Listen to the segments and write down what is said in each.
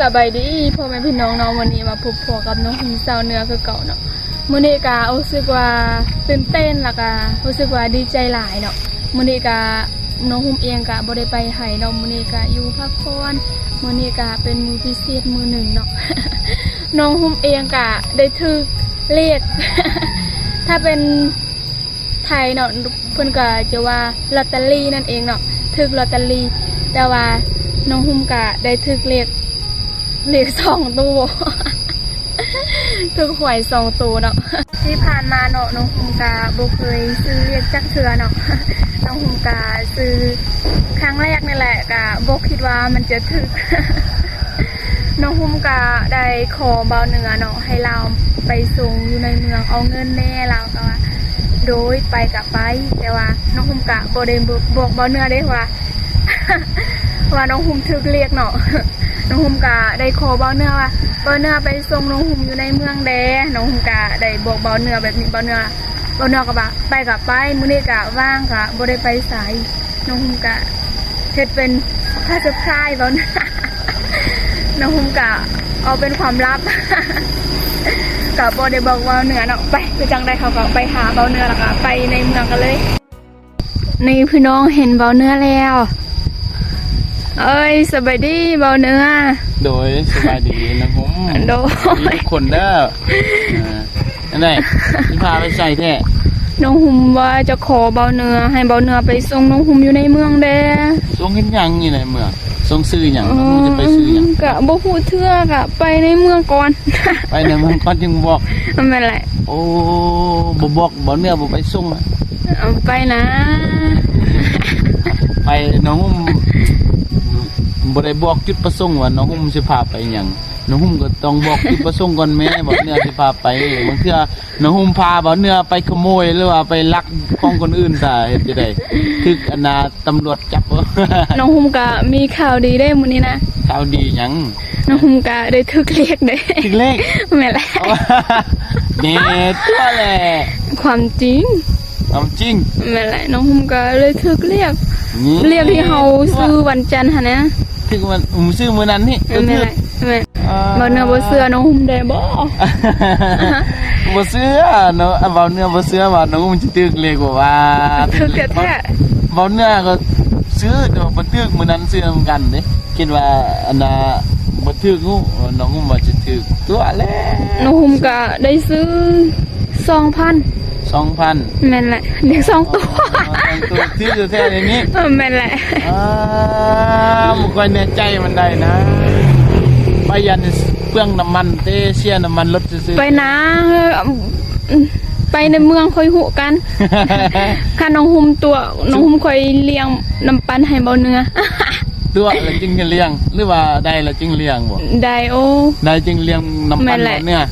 สบายดีพ่อแม่พี่น้องเนาะวันนี้มาพบพอกับน้องหิมสาวเนือคือเก่าเนาะมื้อนี้ก็รู้สึกว่าตื่นเต้นแล้วก็รู้สึกว่าดีใจหลายเนาะมื้อนี้ก็น้องหุมเองก็บ่ได้ไปไห้เนาะมื้อนี้ก็อยู่พักผ่อนมื้อนี้ก็เป็นมือพิเศษมือหนึ่งเนาะน้องหุมเองก็ได้ถึกเลขถ้าเป็นไทยเนาะเพิ่นก็จะว่าลอตเตอรี่นั่นเองเนาะถึกลอตเตอรี่แต่ว่าน้องหุมก็ได้ถึกเลข เหลือสองตัวทุกหวยสองตัวเนาะที่ผ่านมาเนาะน้องฮุมกาบุเคยซื้อเรียกจักเทือเนาะน้องฮุมกาซื้อครั้งแรกนี่แหละกะบกคิดว่ามันจะถึกน้องฮุมกาได้ขอเบาเนือเนาะให้เราไปส่งอยู่ในเมืองเอาเงินแน่เราก็ว่าโดยไปกับไป แต่ว่าน้องฮุมกะบได้บอกบกเบาเนือได้ว่าว่าน้องฮุมถึกเรียกเนาะ น้องฮุมกะได้ขอเบาเนื้อว่าเบาเนื้อไปส่งน้องฮุมอยู่ในเมืองแดน้องฮุมกะได้บอกเบาเนื้อแบบนี้เบาเนื้อเบาเนื้อก็บอกไปกับไปมื้อนี้กะว่างกะบ่ได้ไปสายน้องฮุมกะเฮ็ดเป็นถ้าเซอร์ไพรส์เบาเนื้อน้องฮุมกะเอาเป็นความลับกะบ่ได้บอกเบาเนื้อเนาะไปไปจังได้เขาก็ไปหาเบาเนื้อแล้วก็ไปในเมืองกันเลย นี่พี่น้องเห็นเบาเนื้อแล้ว เอ้ยสบายดีเบาเนื้อ โดยสบายดีนะผมโดยทุกคนเด้ออ่านั่นแหละที่พาไปใส่แท้น้องหุมว่าจะขอเบาเนื้อให้เบาเนื้อไปส่งน้องหุมอยู่ในเมืองเด้ทรงเห็นหยังนี่ในเมืองทรงซื้อหยังมันจะไปซื้อหยังกะบ่ฮู้เทื่อกะไปในเมืองก่อน ไปในเมืองก่อนจึงบอกมันเป็นไรโอ้บ่บอกบ่เนื้อบ่ไปส่งอะเอาไปนะ ไปน้องหุ้ม บ่ได้บอกจุดประสงค์ว่าน้องหุ้มสิพาไปหยังน้องหุ้มก็ต้องบอกจุดประสงค์ก่อนแม่บ่เนื้อสิพาไปบางเทื่อน้องหุ้มพาบ่เนื้อไปขโมยหรือว่าไปลักของคนอื่นซะเฮ็ดจังได๋ถึกอนาตำรวจจับน้องหุมกะมีข่าวดีได้มื้อนี้นะข่าวดีหยังน้องหุมกะได้ทึกเรียกเด้ถึงเลขแม่นแหละเน็ตตัวแหละความจริงความจริงแม่นแหละน้องหุมกะเลยทึกเรียกนี่เรียกที่เฮาซื้อวันจันทร์หั่นนะ ถึงมันผมซื้อมื้อนั้นนี่แม่นแหละแม่นอ่าเบาเนื้อบ่เสื้อน้องหุมได้บ่บ่เสื้อเนาะเบาเนื้อบ่เสื้อว่าน้องมันสิตึกเลขบ่ว่าทึกแท้เบาเนื้อก็ซื้อแต่ว่าบ่ตึกมื้อนั้นซื้อเหมือนกันเด้คิดว่าอันน่ะบ่ตึกงูน้องมันสิตึกตัวแล้ๆน้องหุมกะได้ซื้อ2,000 2,000แม่นแหละเด็กสองตัว ตัวที่แท้ๆในนี้เออแม่นแหละอ่าบ่ค่อยแน่ใจมันได้นะไปยันเปลืองน้ำมันเตเสียน้ำมันรถซื้อไปนะเออไปในเมืองค่อยหูกันข้าน้องหุมตัวน้องหุมค่อยเลี้ยงน้ำปันให้เบาเนื้อ ตัวแล้วจึงจะเลี้ยง หรือว่าได้แล้วจึงเลี้ยงบ่ได้โอได้จึงเลี้ยงน้ำแม่ปันนแหละ บ่เนี่ย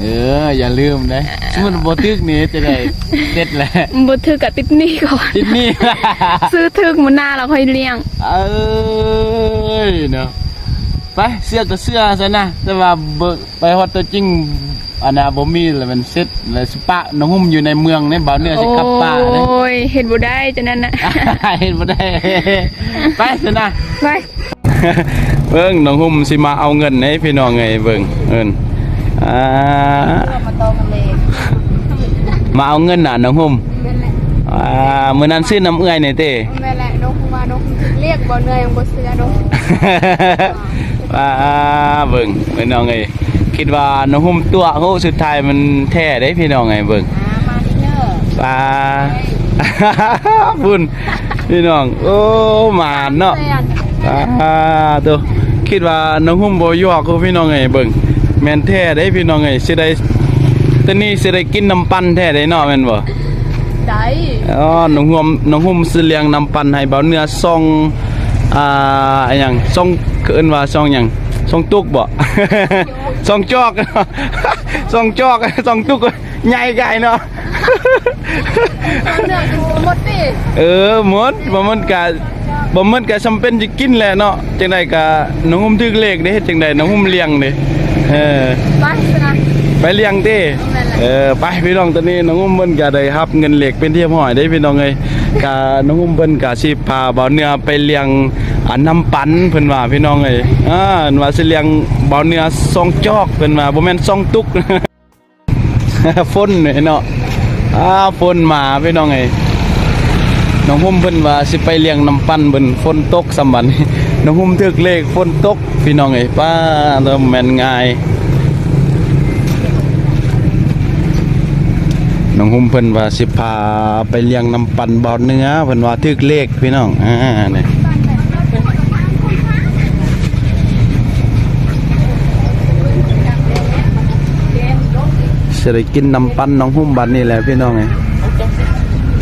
เออ อย่าลืมนะสมมุติบ่ตึกนี่จะได้เด็ดแหละบ่ถือกับติดหนี้ก่อนที่นี่ซื้อถึกมื้อหน้าแล้วค่อยเลี้ยง เอ้ยเนาะไปเสื้อก็เสื้อซะนะแต่ว่าเบิกไปฮอดตัวจริงอันน่ะบ่มีแล้วมันเสร็จแล้วสิปะน้องหุ้มอยู่ในเมืองในบ่าวเหนือสิกลับป่าเด้โอ้ยเฮ็ดบ่ได้จังนั้นน่ะเห็นบ่ได้ ไปซะนะไปเบิ่งน้องหุ้มสิมาเอาเงินให้พี่น้องไงเบิ่งเอิ้น อ่ามาตองกันเลยมาเอาเงินน่ะน้องหุ้มแม่นแหละอ่ามื้อนั้นซื้อน้ำเอื้อยนี่เต้แม่นแหละน้องหุมว่าน้องหุมถึกเรียกบ่เนื้อยังบ่เสื้อน้องอ่าเบิ่งพี่น้องเอ้ยคิดว่าน้องหุ้มตัวโหสุดท้ายมันแท้ได้พี่น้องไงเบิ่งมาดิเนอร์ปลาบุญพี่น้องโอ้หมานเนาะอ่าตัวคิดว่าน้องหุ่มบ่ยอกคือพี่น้องไงเบิ่ง แม่นแท้ได้พี่น้องไงสิได้ตอนนี้สิได้กินน้ำปั่นแท้ได้เนาะแม่นบ่ได้อ๋อน้องหุ่มน้องหุ่มสิเลี้ยงน้ำปั่นให้เบาเนื้อซองอ่าอะหยังซองเอิ้นว่าซองหยังซองตุกบ่ซองจอกซองจอกซองตุกใหญ่ไกลเนาะเนื้อกินหมดดิเออหมดบ่มันก็บ่มันก็จำเป็นจะกินแหละเนาะจังไดก็น้องหุ่มถึกเลขเด้เฮ็ดจังไดน้องหุ่มเลี้ยงเด้ เออไปซะนะไปเลี้ยงเด้นั่นแหละเออไปพี่น้องตอนนี้น้องหุ่มเพิ่นก็ได้รับ เงินเหล็กเป็นที่เรียบร้อยได้พี่น้องเอ้ยก็น้องหุ่มเพิ่นก็สิพาบ่าวเนื้อไปเลี้ยงอันน้ำปันเพิ่นว่าพี่น้องเอ้ยอ่าอันว่าสิเลี้ยงเบาเนื้อซองจอกเพิ่นว่าบ่แม่นซองตุกฝนนี่เนาะอ้าฝนมาพี่น้องเอ้ย น้องหุ่มเพิ่นว่าสิไปเลี้ยงน้ำปั้นเพิ่นฝนตกสำบัดนน้องหุ่มถึกเลขฝนตก พี่น้องเอ้ป้าเริ่มแม่นง่าย น้องหุ่มเพิ่นว่าสิพาไปเลี้ยงน้ำปั่นบ่อเนื้อเพิ่นว่าถึกเลขพี่น้องอ่านี่สิได้กินน้ำปั่นน้องหุ่มบัดนี้แหละพี่น้องไง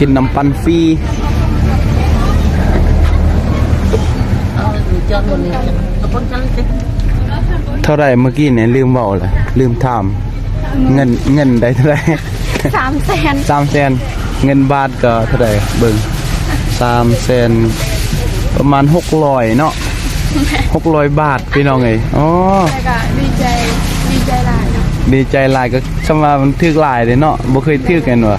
กินน้ำปั่นฟรี เท่าไหร่เมื่อกี้เนี่ยลืมเว้าเลยลืมถาม เงินเงินได้เท่าไหร่สามแสนสามแสนเงินบาทก็เท่าไหร่เบิ่งสามแสนประมาณหกร้อยเนาะหกร้อยบาทพี่น้องเอ้ยอ๋อแต่ก็ดีใจดีใจหลายเนาะดีใจหลายก็สำว่ามันทึกหลายเลยเนาะบ่เคยทึกกันวะ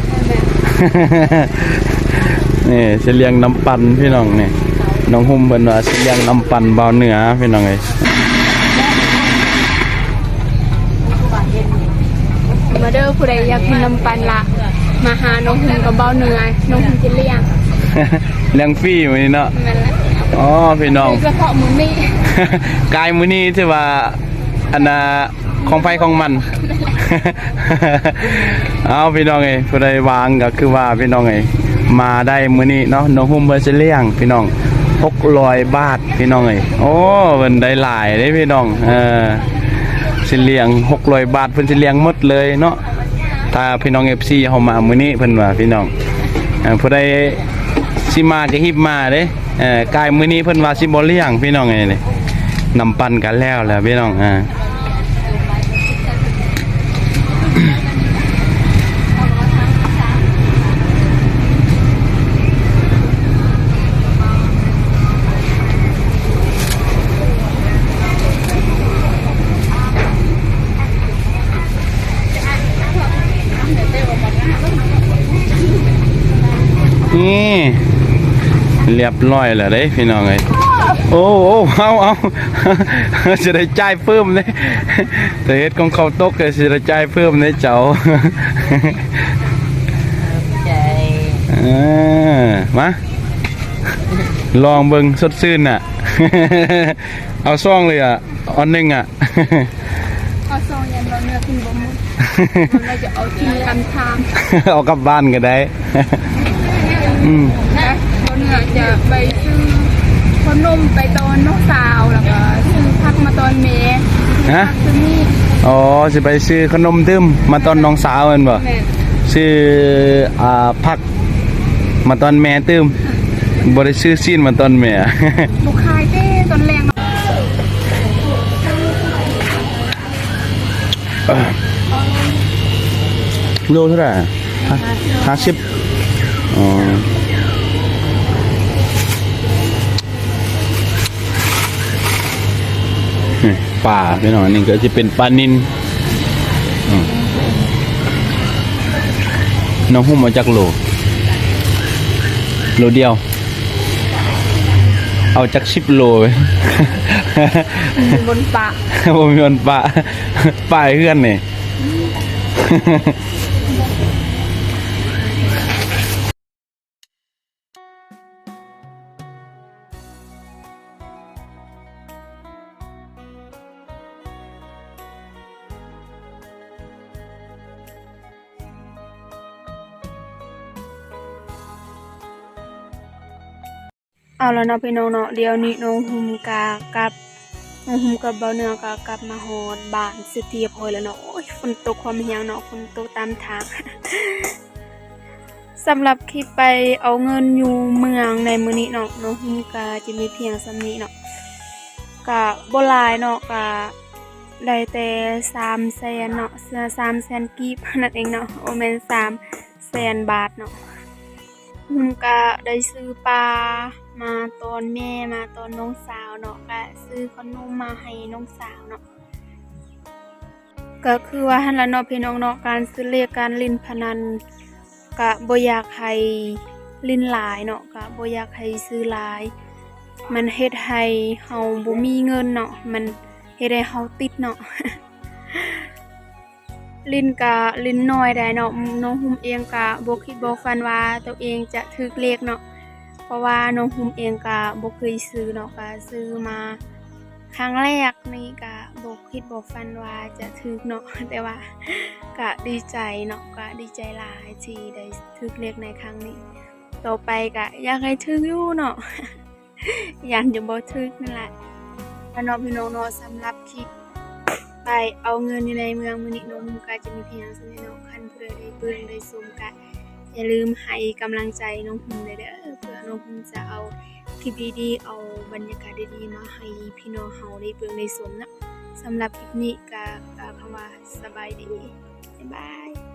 นี่สิเลี้ยงน้ำปั่นพี่น้องนี่ น้องหุ่มเพิ่นว่าสิเลี้ยงน้ำปั่นเบาเหนือพี่น้องเอ้ยมาเด้อผู้ใดอยากกินน้ำปันละมาหาน้องหุ่นกับเบ้าเนื้อน้องหุ่นจะเลี้ยงเลี้ยงฟรีมื้อนี้เนาะแม่นละอ๋อพี่น้องโดยเฉพาะหมูนี่กายมื้อนี้ถือว่าอันน่ะของไผของมัน เอาพี่น้องเอ้ยผู้ใดวางก็คือว่าพี่น้องเอ้ยมาได้มื้อนี้เนาะน้องหุ่มเพิ่นสิเลี้ยงพี่น้อง หกร้อยบาทพี่น้องเอ้ยโอ้เพิ่นได้หลายเด้พี่น้องเออสิเลี้ยงหกร้อยบาทเพิ่นสิเลี้ยงหมดเลยเนาะถ้าพี่น้องเอฟซีเฮามามื้อนี้เพิ่นว่าพี่น้องเอ่อผู้ใดสิมาจะฮิบมาเด้เออกายมื้อนี้เพิ่นว่าสิบ่เลี้ยงพี่น้องเอ้ยนี่นำปันกันแล้วแล้วพี่น้องอ่า นี่เรียบร้อยแล้วเด้พี่น้องเอ้ยโอ้โอ้เอาเอาจะได้จ่ายเพิ่มเลยแต่เฮ็ดของเขาตกก็สิได้จ่ายเพิ่มเลยเจ้า chạy อ่ามาลองเบิ่งสดชื่นน่ะ เอาซ่องเลยอะอันหนึงอะ เอาซองยันเบ้าเนื้อกินบ่หมดมันเลยจะเอากินกันทามเอากลับบ้านก็ได้ อืมนะเบ้าเนื้อจะไปซื้อขนมไปตอนน้องสาวแล้วก็ซื้อพักมาตอนเมย์ฮะ ซื้อนี่อ๋อสิไปซื้อขนมตึมมาตอนน้องสาวแม่นบ่แม่นซื้ออ่าผักมาตอนแม่ตึมบ่ได้ซื้อซีนมาตอนแม่บุคายเต้ตอนแรงโลเท่าไหร่ฮะห้าสิบ อ๋อนี่ป่าพี่น้องนี่ก็จะเป็นปลานินอืมน้องหุ้มมาจากโลโลเดียว เอาจากสิบโลไปอยู่บนปะผมมีวันปะป่ายเพื่อนนี่ เอาแล้วเนาะพี่น้องเนาะเดี๋ยวนี้น้องหุมกากับน้องหุมกับเบาเนือกากลับมาฮอดบ้านสิเทียบพอยแล้วเนาะโอ้ยฝนตกความเหี่ยวเนาะฝนตกตามทางสำหรับคลิปไปเอาเงินอยู่เมืองในมือนี้เนาะน้องหุมกาจะมีเพียงสำนี้เนาะกะบ่หลายเนาะกะได้แต่3แสนเนาะเสื้อ3แสนกีบนั่นเองเนาะโอแม่น3แสนบาทเนาะหุมก็ได้ซื้อปลา มาตอนแม่มาตอนน้องสาวเนาะก็ซื้อขนมมาให้น้องสาวเนาะก็คือว่าหันละเนาะพี่น้องเนาะการซื้อเลขการล่นพนันก็บ่อยากให้ล่นหลายเนาะก็บ่อยากให้ซื้อหลาย มันเฮ็ดให้เฮาบ่มีเงินเนาะมันเฮ็ดให้เฮาติดเนาะลินกะลินน้อยได้เนาะน้องหุมเองกะบ่คิดบ่ฝันว่าตัวเองจะถึกเลขเนาะ เพราะว่าน้องหุมเองกะบ่เคยซื้อเนาะกะซื้อมาครั้งแรกนี่กะบ่คิดบ่ฝันว่าจะถึกเนาะแต่ว่าก็ดีใจเนาะก็ดีใจหลายที่ได้ถึกเลขในครั้งนี้ ต่อไปก็อยากให้ถึกอยู่เนาะยันจะบ่ถึกนั่นแหละแล้วเนาะพี่น้องเนาะสำหรับคลิปไปเอาเงินในเมืองมือนี้น้องมุกก็จะมีเพียงเท่เนาะคันผู้ใดได้เบิ่งได้ชมก็ อย่าลืมให้กำลังใจน้องหุมเลยเด้อเพื่อน้องหุมจะเอาคลิปดีๆเอาบรรยากาศดีๆมาให้พี่น้องเฮาได้เบิ่งได้ชมนะสำหรับคลิปนี้ก็กล่าวคำว่าสบายดีบ๊ายบาย